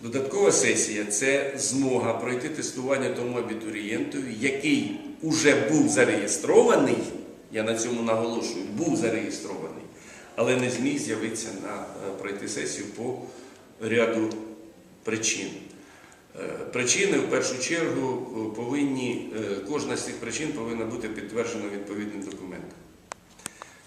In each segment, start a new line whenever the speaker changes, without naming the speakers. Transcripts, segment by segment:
Додаткова сесія це змога пройти тестування тому абітурієнтові, який уже був зареєстрований, я на цьому наголошую, був зареєстрований, але не зміг з'явитися на е, пройти сесію по ряду причин. Е, Причини в першу чергу е, повинні, кожна з цих причин повинна бути підтверджена відповідним документом.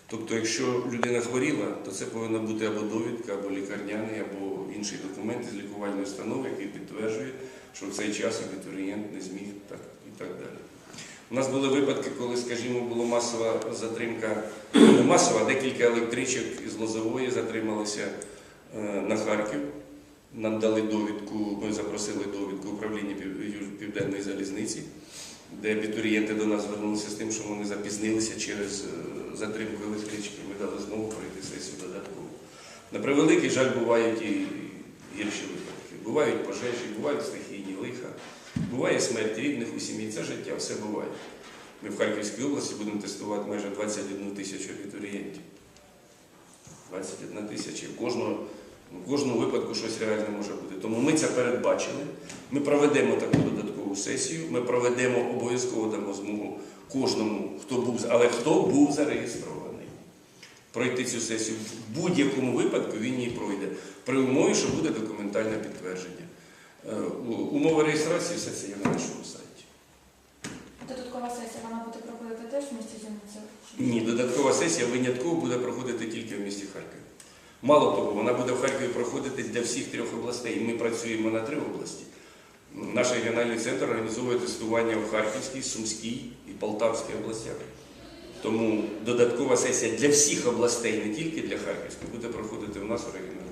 Тобто, якщо людина хворіла, то це повинна бути або довідка, або лікарняний, або інший документ з лікувальної установи, який підтверджує, що в цей час абітурієнт не зміг так і так далі. У нас були випадки, коли, скажімо, була масова затримка, не масова, декілька електричок із Лозової затрималися е, на Харків. Нам дали довідку, ми запросили довідку управління Південної залізниці, де абітурієнти до нас звернулися з тим, що вони запізнилися через е, затримку електрички. Ми дали знову пройти сесію додатково. На превеликий жаль, бувають і гірші випадки. Бувають пожежі, бувають стихійні лиха, буває смерть рідних у сім'ї. Це життя, все буває. Ми в Харківській області будемо тестувати майже 21 тисячу абітурієнтів. 21 тисяча. В кожного в кожному випадку щось реальне може бути. Тому ми це передбачили. Ми проведемо таку додаткову сесію. Ми проведемо обов'язково дамо змогу кожному, хто був, але хто був зареєстрований. Пройти цю сесію в будь-якому випадку він її пройде. При умові, що буде документальне підтвердження. Е, Умови реєстрації все це є на нашому сайті.
Додаткова сесія вона буде проходити теж в місті Зіниці?
Ні, додаткова сесія винятково буде проходити тільки в місті Харкові. Мало того, вона буде в Харкові проходити для всіх трьох областей. Ми працюємо на три області. Наш регіональний центр організовує тестування в Харківській, Сумській і Полтавській областях. Тому додаткова сесія для всіх областей, не тільки для Харківської, буде проходити в нас у регіональному